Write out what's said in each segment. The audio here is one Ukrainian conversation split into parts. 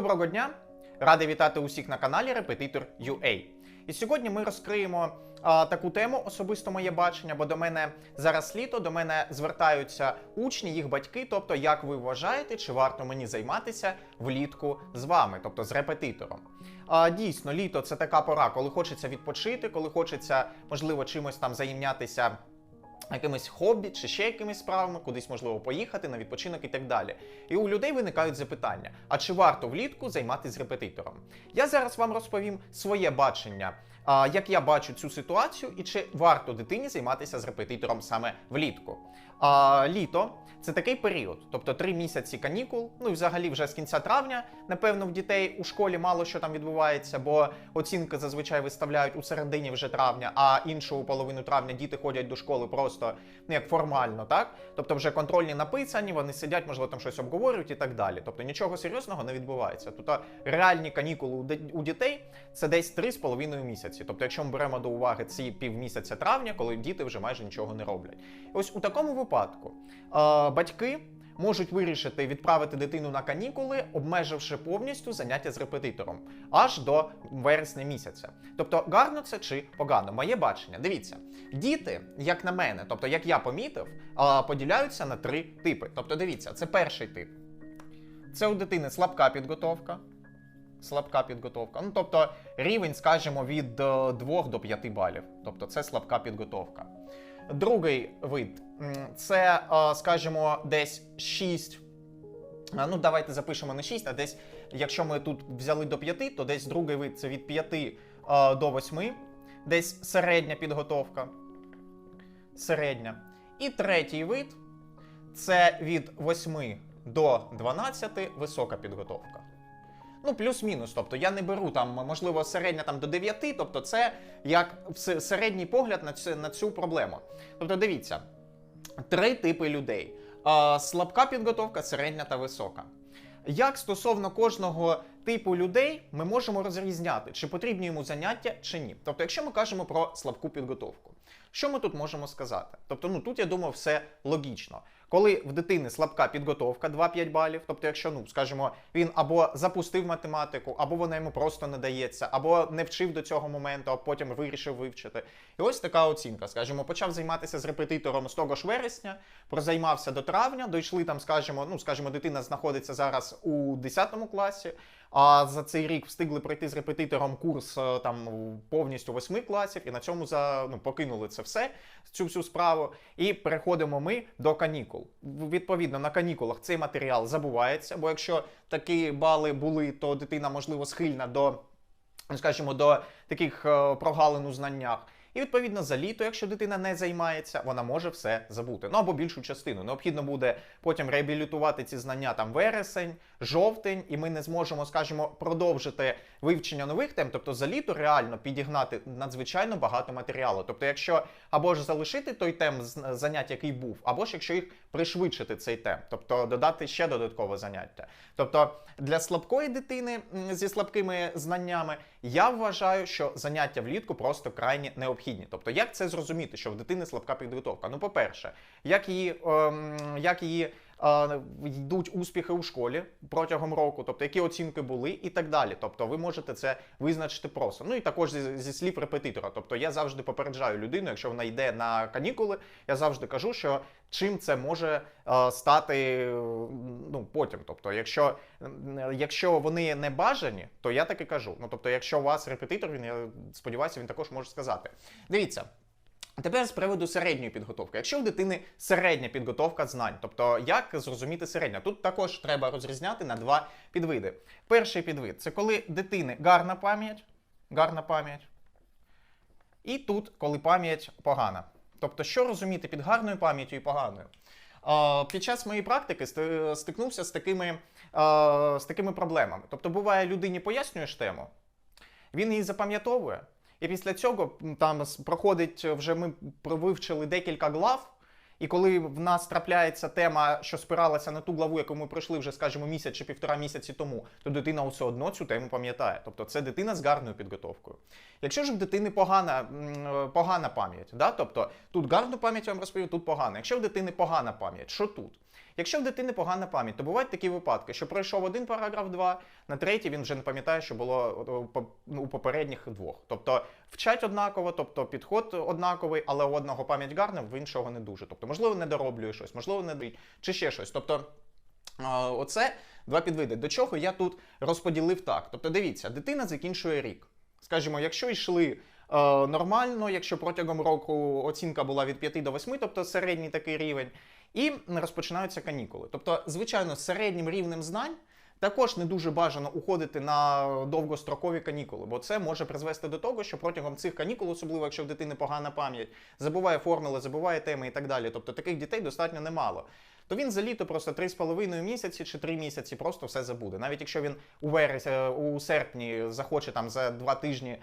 Доброго дня! Радий вітати усіх на каналі Репетитор UA. І сьогодні ми розкриємо а, таку тему, особисто моє бачення, бо до мене зараз літо, до мене звертаються учні, їх батьки. Тобто, як ви вважаєте, чи варто мені займатися влітку з вами, тобто з репетитором? А, дійсно, літо це така пора, коли хочеться відпочити, коли хочеться, можливо, чимось там зайнятися якимись хобі чи ще якимись справами, кудись можливо поїхати на відпочинок і так далі. І у людей виникають запитання: а чи варто влітку займатися репетитором? Я зараз вам розповім своє бачення, як я бачу цю ситуацію, і чи варто дитині займатися з репетитором саме влітку. А, літо це такий період, тобто три місяці канікул. Ну і взагалі вже з кінця травня, напевно, в дітей у школі мало що там відбувається, бо оцінки зазвичай виставляють у середині вже травня, а іншу половину травня діти ходять до школи просто ну як формально, так? Тобто вже контрольні написані, вони сидять, можливо, там щось обговорюють і так далі. Тобто нічого серйозного не відбувається. Тобто реальні канікули у дітей це десь 3,5 місяці. Тобто, якщо ми беремо до уваги ці півмісяця травня, коли діти вже майже нічого не роблять. Ось у такому випадку е, батьки можуть вирішити відправити дитину на канікули, обмеживши повністю заняття з репетитором аж до вересня місяця. Тобто, гарно це чи погано? Моє бачення. Дивіться, діти, як на мене, тобто як я помітив, е, поділяються на три типи. Тобто, дивіться, це перший тип. Це у дитини слабка підготовка. Слабка підготовка. Ну, тобто рівень, скажімо, від 2 до 5 балів. Тобто це слабка підготовка. Другий вид це, е, скажімо, десь 6. Ну, давайте запишемо не 6, а десь, якщо ми тут взяли до 5, то десь другий вид це від 5 е, до 8, десь середня підготовка. Середня. І третій вид це від 8 до 12 висока підготовка. Ну, плюс-мінус. Тобто я не беру там, можливо, середня там до 9, тобто це як середній погляд на цю, на цю проблему. Тобто, дивіться, три типи людей: а, слабка підготовка, середня та висока. Як стосовно кожного типу людей ми можемо розрізняти, чи потрібні йому заняття, чи ні. Тобто, якщо ми кажемо про слабку підготовку, що ми тут можемо сказати? Тобто, ну тут я думаю, все логічно. Коли в дитини слабка підготовка 2-5 балів, тобто, якщо, ну скажімо, він або запустив математику, або вона йому просто не дається, або не вчив до цього моменту, а потім вирішив вивчити. І ось така оцінка. Скажімо, почав займатися з репетитором з того ж вересня, прозаймався до травня, дійшли там, скажімо, ну скажімо, дитина знаходиться зараз у 10 класі. А за цей рік встигли пройти з репетитором курс е, там повністю восьми класів, і на цьому за ну покинули це все, цю всю справу. І переходимо ми до канікул. Відповідно, на канікулах цей матеріал забувається, бо якщо такі бали були, то дитина можливо схильна до, скажімо, до таких е, прогалин у знаннях. І відповідно за літо, якщо дитина не займається, вона може все забути. Ну або більшу частину. Необхідно буде потім реабілітувати ці знання там вересень, жовтень, і ми не зможемо, скажімо, продовжити вивчення нових тем. Тобто за літо реально підігнати надзвичайно багато матеріалу. Тобто, якщо або ж залишити той тем з- занять, який був, або ж якщо їх пришвидшити цей тем, тобто додати ще додаткове заняття. Тобто для слабкої дитини зі слабкими знаннями я вважаю, що заняття влітку просто крайні необхідні. Тобто, як це зрозуміти, що в дитини слабка підготовка? Ну, по-перше, як її, ем, як її йдуть успіхи у школі протягом року, тобто які оцінки були і так далі. Тобто ви можете це визначити просто. Ну і також зі, зі слів репетитора. Тобто я завжди попереджаю людину, якщо вона йде на канікули, я завжди кажу, що чим це може е, стати ну, потім. Тобто, якщо, якщо вони не бажані, то я так і кажу. Ну тобто, якщо у вас репетитор, він я сподіваюся, він також може сказати. Дивіться. Тепер з приводу середньої підготовки. Якщо в дитини середня підготовка знань, тобто як зрозуміти середня? Тут також треба розрізняти на два підвиди. Перший підвид це коли дитини гарна пам'ять, гарна пам'ять. І тут, коли пам'ять погана. Тобто, що розуміти під гарною пам'яттю і поганою? Під час моєї практики стикнувся з такими, з такими проблемами. Тобто, буває, людині пояснюєш тему, він її запам'ятовує, і після цього там проходить вже ми вивчили декілька глав. І коли в нас трапляється тема, що спиралася на ту главу, яку ми пройшли вже, скажімо, місяць чи півтора місяці тому, то дитина все одно цю тему пам'ятає. Тобто це дитина з гарною підготовкою. Якщо ж в дитини погана, е, погана пам'ять, да? тобто тут гарну пам'ять я вам розповів, тут погана. Якщо в дитини погана пам'ять, що тут? Якщо в дитини погана пам'ять, то бувають такі випадки, що пройшов один параграф, два, на третій він вже не пам'ятає, що було о, по- ну, у попередніх двох. Тобто вчать однаково, тобто підход однаковий, але у одного пам'ять гарна, в іншого не дуже. Тобто, можливо, не дороблює щось, можливо, не дорить, чи ще щось. Тобто, оце два підвиди. До чого я тут розподілив так. Тобто, дивіться, дитина закінчує рік. Скажімо, якщо йшли е, нормально, якщо протягом року оцінка була від 5 до 8, тобто середній такий рівень, і розпочинаються канікули. Тобто, звичайно, з середнім рівнем знань. Також не дуже бажано уходити на довгострокові канікули, бо це може призвести до того, що протягом цих канікул, особливо якщо в дитини погана пам'ять, забуває формули, забуває теми і так далі. Тобто таких дітей достатньо немало. То він за літо просто 3,5 місяці чи 3 місяці просто все забуде. Навіть якщо він у вересні, у серпні захоче там за 2 тижні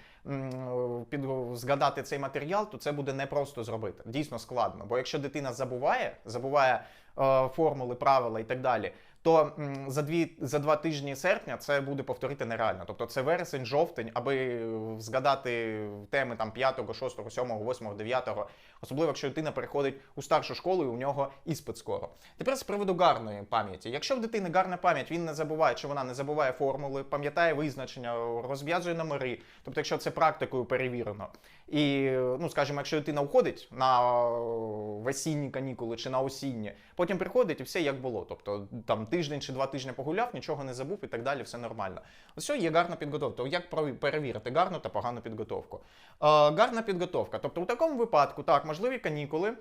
під, згадати цей матеріал, то це буде непросто зробити. Дійсно складно. Бо якщо дитина забуває, забуває е, формули, правила і так далі, то за дві за два тижні серпня це буде повторити нереально. Тобто це вересень, жовтень, аби е, згадати теми там 5, 6, 7, 8, 9, особливо якщо дитина переходить у старшу школу і у нього іспит скоро. Тепер з приводу гарної пам'яті. Якщо в дитини гарна пам'ять, він не забуває, чи вона не забуває формули, пам'ятає визначення, розв'язує номери. Тобто, якщо це практикою перевірено. І, ну скажімо, якщо дитина уходить на весінні канікули чи на осінні, потім приходить і все як було. Тобто там тиждень чи два тижні погуляв, нічого не забув і так далі, все нормально. Ось є гарна підготовка. То Як перевірити гарну та погану підготовку? Е, гарна підготовка. Тобто, у такому випадку, так, можливі канікули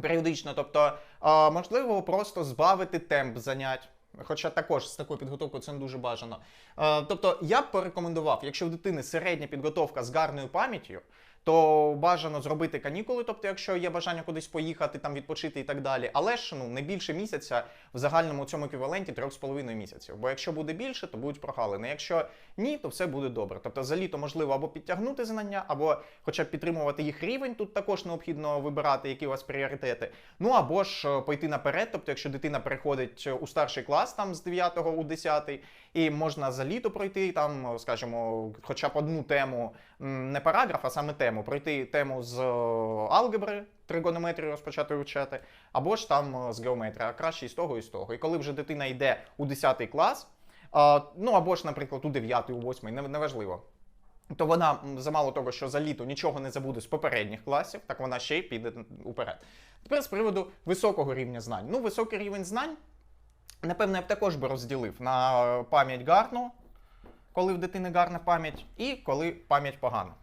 періодично, тобто, е, можливо, просто збавити темп занять. Хоча також з такою підготовкою це не дуже бажано. Е, тобто, я б порекомендував, якщо в дитини середня підготовка з гарною пам'яттю, то бажано зробити канікули, тобто, якщо є бажання кудись поїхати, там відпочити і так далі. Але ж ну не більше місяця в загальному цьому еквіваленті 3,5 місяців. Бо якщо буде більше, то будуть прогалини. Якщо ні, то все буде добре. Тобто за літо можливо або підтягнути знання, або хоча б підтримувати їх рівень. Тут також необхідно вибирати, які у вас пріоритети. Ну або ж е, пойти наперед. Тобто, якщо дитина переходить у старший клас там з 9 у 10, і можна за літо пройти там, скажімо, хоча б одну тему, не параграф, а саме тему, пройти тему з алгебри, тригонометрію розпочати вивчати, або ж там з геометрії, а краще і з того, і з того. І коли вже дитина йде у 10 клас, ну або ж, наприклад, у 9, у 8, неважливо. То вона замало того, що за літо нічого не забуде з попередніх класів, так вона ще й піде уперед. Тепер з приводу високого рівня знань. Ну, високий рівень знань, напевно, я б також би розділив на пам'ять гарну, коли в дитини гарна пам'ять, і коли пам'ять погана.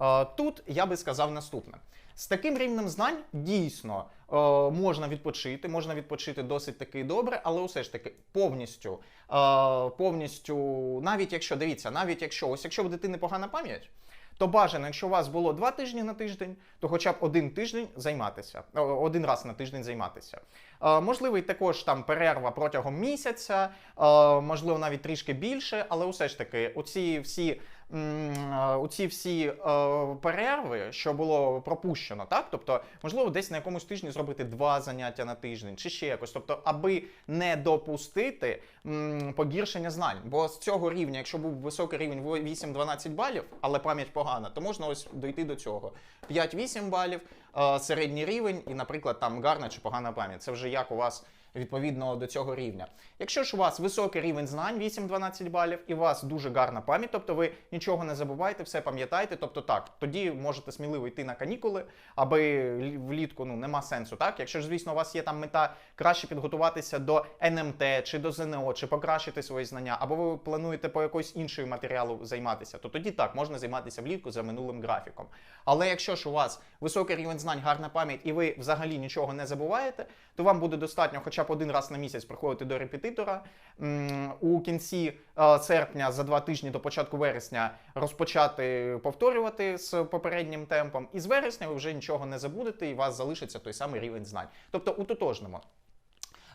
Е, Тут я би сказав наступне: з таким рівнем знань дійсно е, можна відпочити, можна відпочити досить таки добре, але усе ж таки повністю, е, повністю, навіть якщо дивіться, навіть якщо ось якщо в дитини погана пам'ять. То бажано, якщо у вас було два тижні на тиждень, то хоча б один тиждень займатися, один раз на тиждень займатися. Е, можливо, також там перерва протягом місяця, е, можливо, навіть трішки більше, але усе ж таки, оці всі, оці всі е, перерви, що було пропущено, так? Тобто, можливо, десь на якомусь тижні зробити два заняття на тиждень чи ще якось. Тобто, аби не допустити погіршення знань. Бо з цього рівня, якщо був високий рівень 8-12 балів, але пам'ять погана, то можна ось дойти до цього. 5-8 балів, е, середній рівень, і, наприклад, там гарна чи погана пам'ять. Це вже як у вас відповідно до цього рівня. Якщо ж у вас високий рівень знань, 8-12 балів, і у вас дуже гарна пам'ять, тобто ви нічого не забуваєте, все пам'ятаєте, тобто так, тоді можете сміливо йти на канікули, аби влітку ну нема сенсу. Так, якщо ж звісно у вас є там мета краще підготуватися до НМТ чи до ЗНО, чи покращити свої знання, або ви плануєте по якоюсь іншою матеріалу займатися, то тоді так можна займатися влітку за минулим графіком. Але якщо ж у вас високий рівень знань, гарна пам'ять, і ви взагалі нічого не забуваєте, то вам буде достатньо хоча б один раз на місяць приходити до репетитора. У кінці е, серпня за два тижні до початку вересня розпочати повторювати з попереднім темпом. І з вересня ви вже нічого не забудете, і у вас залишиться той самий рівень знань. Тобто утотожнимо.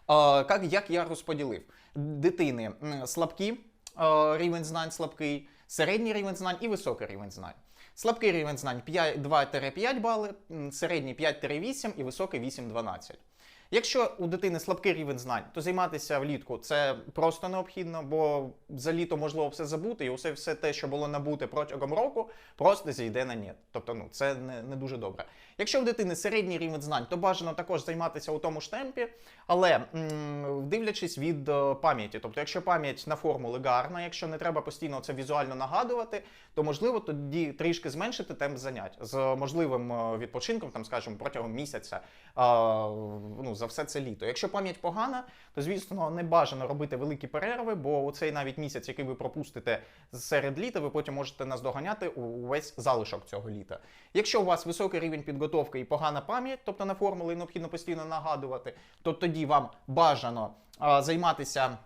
Е, Як, я розподілив? Дитини слабкі, е, рівень знань слабкий, середній рівень знань і високий рівень знань. Слабкий рівень знань 5 2-5 бали, середній 5-8 і високий 8-12. Якщо у дитини слабкий рівень знань, то займатися влітку це просто необхідно, бо за літо можливо все забути, і усе все те, що було набуте протягом року, просто зійде на нет. Тобто, ну це не, не дуже добре. Якщо в дитини середній рівень знань, то бажано також займатися у тому ж темпі, але м, дивлячись від е, пам'яті. Тобто, якщо пам'ять на формули гарна, якщо не треба постійно це візуально нагадувати, то можливо тоді трішки зменшити темп занять з можливим е, відпочинком, там скажімо, протягом місяця. а, ну, за все це літо. Якщо пам'ять погана, то звісно не бажано робити великі перерви, бо у цей навіть місяць, який ви пропустите серед літа, ви потім можете наздоганяти увесь залишок цього літа. Якщо у вас високий рівень підготовки і погана пам'ять, тобто на формули необхідно постійно нагадувати, то тоді вам бажано а, займатися.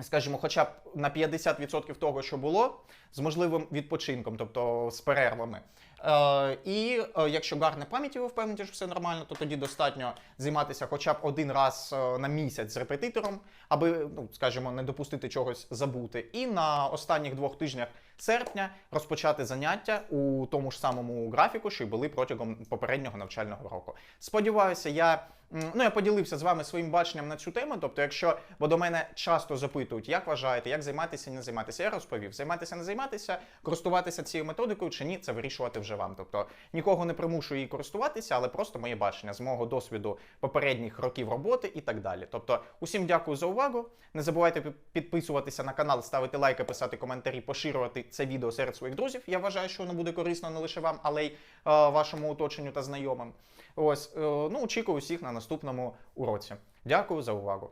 Скажімо, хоча б на 50% того, що було, з можливим відпочинком, тобто з перервами. Е, і е, якщо гарна пам'ять, і ви впевнені, що все нормально, то тоді достатньо займатися хоча б один раз е, на місяць з репетитором, аби, ну скажімо, не допустити чогось забути. І на останніх двох тижнях серпня розпочати заняття у тому ж самому графіку, що й були протягом попереднього навчального року. Сподіваюся, я. Ну, я поділився з вами своїм баченням на цю тему. Тобто, якщо бо до мене часто запитують, як вважаєте, як займатися, не займатися, я розповів, займатися, не займатися, користуватися цією методикою чи ні, це вирішувати вже вам. Тобто нікого не примушую її користуватися, але просто моє бачення з мого досвіду попередніх років роботи і так далі. Тобто, усім дякую за увагу. Не забувайте підписуватися на канал, ставити лайки, писати коментарі, поширювати це відео серед своїх друзів. Я вважаю, що воно буде корисно не лише вам, але й е, вашому оточенню та знайомим. Ось, е, ну очікую усіх на наступному уроці. Дякую за увагу.